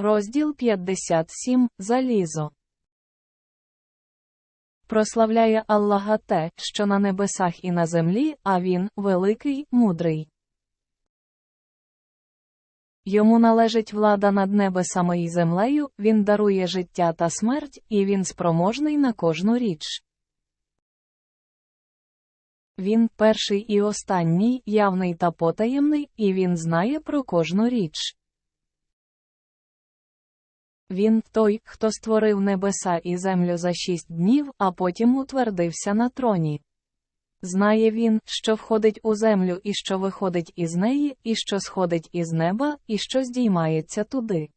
Розділ 57 Залізо. Прославляє Аллаха те, що на небесах і на землі, а він великий, мудрий. Йому належить влада над небесами і землею, він дарує життя та смерть, і він спроможний на кожну річ. Він перший і останній, явний та потаємний, і він знає про кожну річ. Він той, хто створив небеса і землю за шість днів, а потім утвердився на троні. Знає він, що входить у землю і що виходить із неї, і що сходить із неба, і що здіймається туди.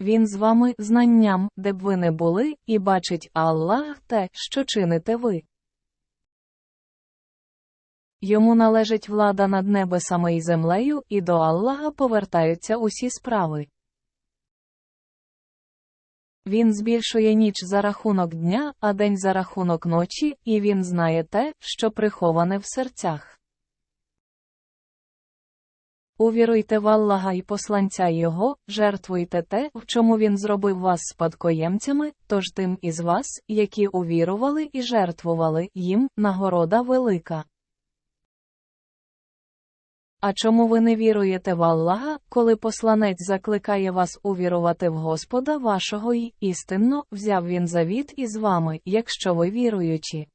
Він з вами знанням, де б ви не були, і бачить Аллах те, що чините ви. Йому належить влада над небесами і землею, і до Аллаха повертаються усі справи. Він збільшує ніч за рахунок дня, а день за рахунок ночі, і він знає те, що приховане в серцях. Увіруйте в Аллаха і посланця Його, жертвуйте те, в чому він зробив вас спадкоємцями, тож тим із вас, які увірували і жертвували їм, нагорода велика. А чому ви не віруєте в Аллаха, коли посланець закликає вас увірувати в Господа вашого і істинно взяв він завіт із вами, якщо ви віруючі?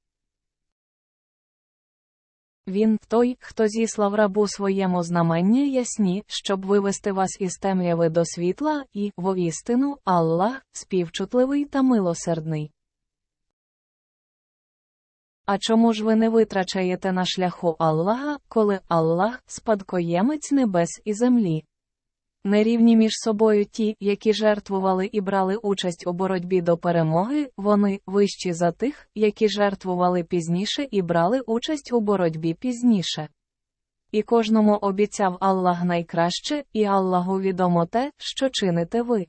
Він той, хто зіслав рабу своєму знамення ясні, щоб вивести вас із темряви до світла, і, воістину, Аллах, співчутливий та милосердний. А чому ж ви не витрачаєте на шляху Аллаха, коли Аллах спадкоємець небес і землі? Нерівні між собою ті, які жертвували і брали участь у боротьбі до перемоги, вони вищі за тих, які жертвували пізніше і брали участь у боротьбі пізніше. І кожному обіцяв Аллах найкраще, і Аллаху відомо те, що чините ви.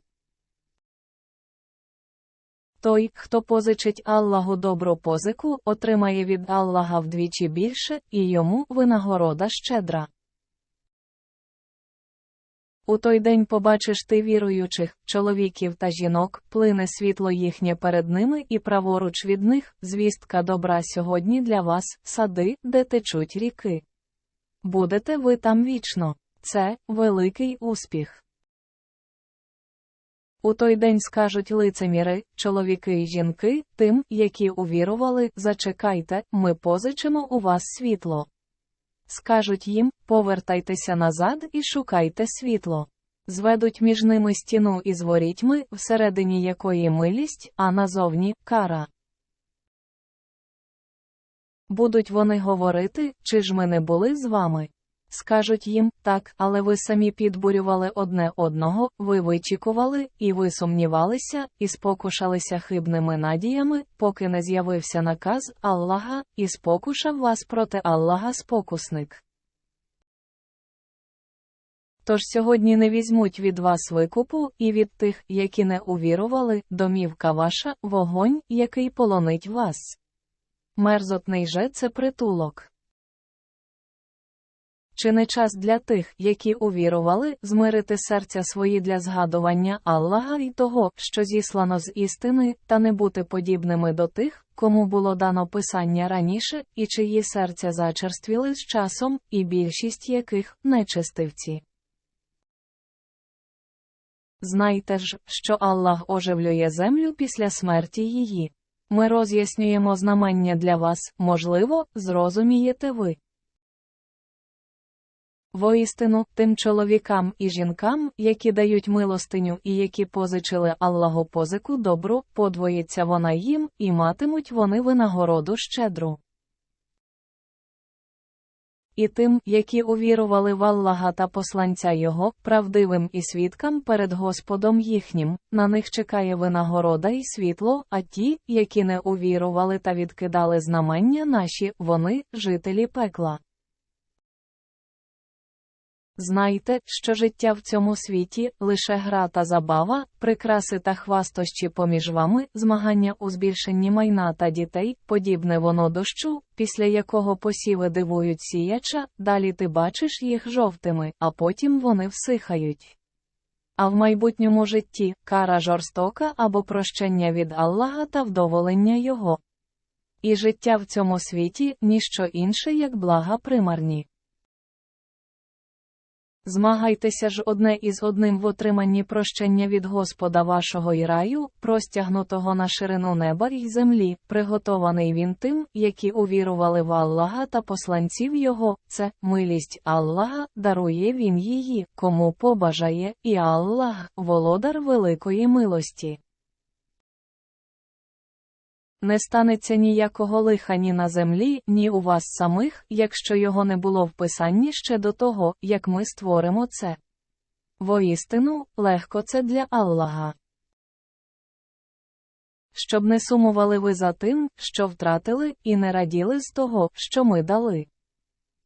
Той, хто позичить Аллаху добру позику, отримає від Аллаха вдвічі більше, і йому винагорода щедра. У той день побачиш ти віруючих, чоловіків та жінок, плине світло їхнє перед ними і праворуч від них, звістка добра сьогодні для вас, сади, де течуть ріки. Будете ви там вічно. Це великий успіх. У той день скажуть лицеміри, чоловіки і жінки, тим, які увірували, зачекайте, ми позичимо у вас світло. Скажуть їм, повертайтеся назад і шукайте світло. Зведуть між ними стіну із ворітьми, всередині якої милість, а назовні кара. Будуть вони говорити, чи ж ми не були з вами. Скажуть їм так, але ви самі підбурювали одне одного, ви вичікували, і ви сумнівалися, і спокушалися хибними надіями, поки не з'явився наказ Аллаха, і спокушав вас проти Аллаха спокусник. Тож сьогодні не візьмуть від вас викупу, і від тих, які не увірували, домівка ваша, вогонь, який полонить вас. Мерзотний же це притулок. Чи не час для тих, які увірували, змирити серця свої для згадування Аллаха і того, що зіслано з істини, та не бути подібними до тих, кому було дано писання раніше, і чиї серця зачерствіли з часом, і більшість яких нечестивці. Знайте ж, що Аллах оживлює землю після смерті її. Ми роз'яснюємо знамення для вас, можливо, зрозумієте ви. Воістину, тим чоловікам і жінкам, які дають милостиню і які позичили Аллаху позику добру, подвоїться вона їм, і матимуть вони винагороду щедру. І тим, які увірували в Аллаха та посланця Його, правдивим і свідкам перед Господом їхнім, на них чекає винагорода і світло, а ті, які не увірували та відкидали знамення наші, вони жителі пекла. Знайте, що життя в цьому світі лише гра та забава, прикраси та хвастощі поміж вами, змагання у збільшенні майна та дітей, подібне воно дощу, після якого посіви дивують сіяча, далі ти бачиш їх жовтими, а потім вони всихають. а в майбутньому житті кара жорстока або прощення від Аллаха та вдоволення Його. І життя в цьому світі ніщо інше, як блага примарні. Змагайтеся ж одне із одним в отриманні прощення від Господа вашого і раю, простягнутого на ширину неба й землі, приготований він тим, які увірували в Аллаха та посланців Його, це милість Аллаха, дарує він її, кому побажає, і Аллах, володар великої милості. Не станеться ніякого лиха ні на землі, ні у вас самих, якщо його не було в писанні ще до того, як ми створимо це. Воістину, легко це для Аллаха. Щоб не сумували ви за тим, що втратили, і не раділи з того, що ми дали.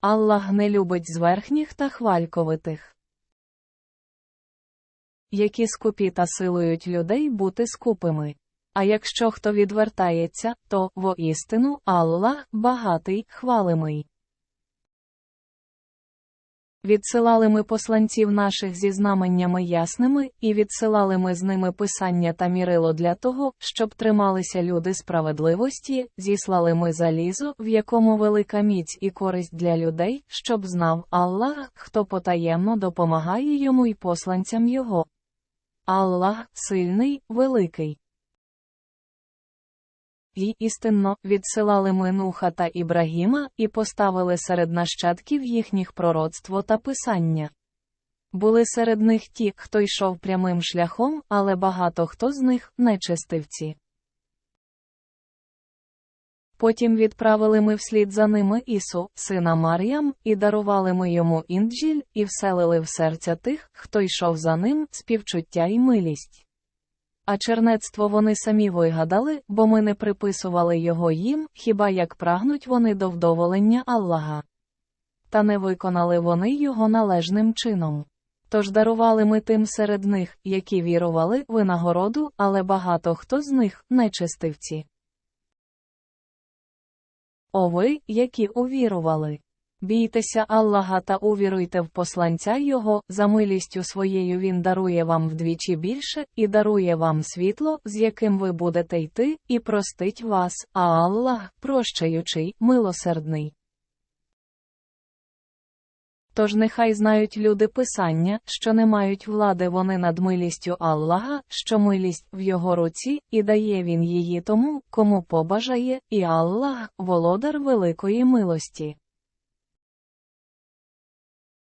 Аллах не любить зверхніх та хвальковитих, які скупі та силують людей бути скупими. А якщо хто відвертається, то воістину Аллах багатий, хвалимий. Відсилали ми посланців наших зі знаменнями ясними, і відсилали ми з ними писання та мірило для того, щоб трималися люди справедливості, зіслали ми залізо, в якому велика міць і користь для людей, щоб знав Аллах, хто потаємно допомагає йому і посланцям його. Аллах сильний, великий. І істинно відсилали ми Нуха та Ібрагіма і поставили серед нащадків їхніх пророцтво та писання. Були серед них ті, хто йшов прямим шляхом, але багато хто з них нечистивці. Потім відправили ми вслід за ними Ісу, сина Мар'ям, і дарували ми йому інджіль, і вселили в серця тих, хто йшов за ним, співчуття й милість. А чернецтво вони самі вигадали, бо ми не приписували його їм, хіба як прагнуть вони до вдоволення Аллаха. Та не виконали вони його належним чином. Тож дарували ми тим серед них, які вірували винагороду, але багато хто з них нечистивці. О ви, які увірували. Бійтеся Аллаха та увіруйте в посланця Його, за милістю своєю Він дарує вам вдвічі більше, і дарує вам світло, з яким ви будете йти, і простить вас, а Аллах, прощаючий, милосердний. Тож нехай знають люди Писання, що не мають влади вони над милістю Аллаха, що милість в його руці, і дає він її тому, кому побажає, і Аллах, володар великої милості.